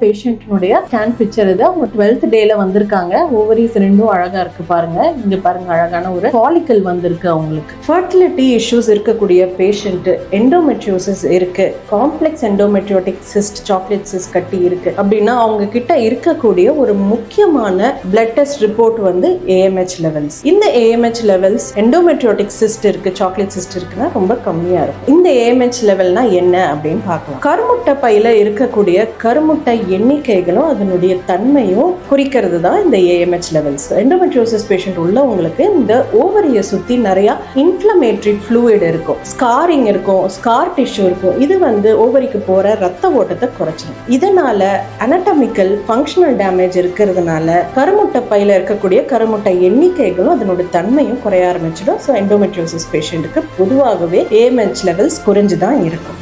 பேஷண்ட்னுடைய scan picture இது. அவங்க twelfth டேல வந்திருக்காங்க. ஓவரிஸ் ரெண்டும் அழகா இருக்கு பாருங்க. இங்க பாருங்க அழகான ஒரு ஃபாலிக்கல் வந்திருக்கு அவங்களுக்கு. ஃபர்டிலிட்டி இஷ்யூஸ் இருக்கக்கூடிய பேஷண்ட்டு எண்டோமெட்ரியோசிஸ் இருக்குது complex endometriotic cyst chocolate cyst கட்டி இருக்குது அப்படின்னா அவங்க கிட்ட இருக்கக்கூடிய ஒரு முக்கியமான பிளட் டெஸ்ட் ரிப்போர்ட் வந்து ஏஎம்ஹெச் லெவல்ஸ் இந்த ஏஎம்ஹெச் லெவல்ஸ் எண்டோமெட்ரியோட்டிக் சிஸ்ட் இருக்கு சாக்லேட் சிஸ்ட் இருக்குன்னா ரொம்ப கம்மியாக இருக்கும். இந்த ஏஎம்ஹெச் லெவல்னா என்ன அப்படின்னு பார்க்கலாம். கருமுட்டை பையில இருக்கக்கூடிய கருமுட்டை எண்ணிக்கைகளும் அதனுடைய தன்மையும் குறிக்கிறது தான் இந்த ஏஎம்ஹெச் லெவல்ஸ் எண்டோமெட்ரியோசிஸ் பேஷண்ட் உள்ளவங்களுக்கு இந்த ஓவரியை சுற்றி நிறையா இன் இன்ஃப்ளமேட்ரி ஃப்ளூயிட் இருக்கும் ஸ்காரிங் இருக்கும் ஸ்கார் டிஷ்யூ இருக்கும். இது வந்து ஓவரிக்கு போகிற ரத்த ஓட்டத்தை குறைச்சிடும் இதனால அனட்டமிக்கல் ஃபங்க்ஷனல் டேமேஜ் இருக்கிறதுனால கருமுட்டை பையில் இருக்கக்கூடிய கருமுட்டை எண்ணிக்கைகளும் அதனோட தன்மையும் குறைய ஆரம்பிச்சிடும். ஸோ எண்டோமெட்ரியோசிஸ் பேஷண்ட்டுக்கு பொதுவாகவே ஏஎம்ஹெச் லெவல்ஸ் குறைஞ்சு தான் இருக்கும்.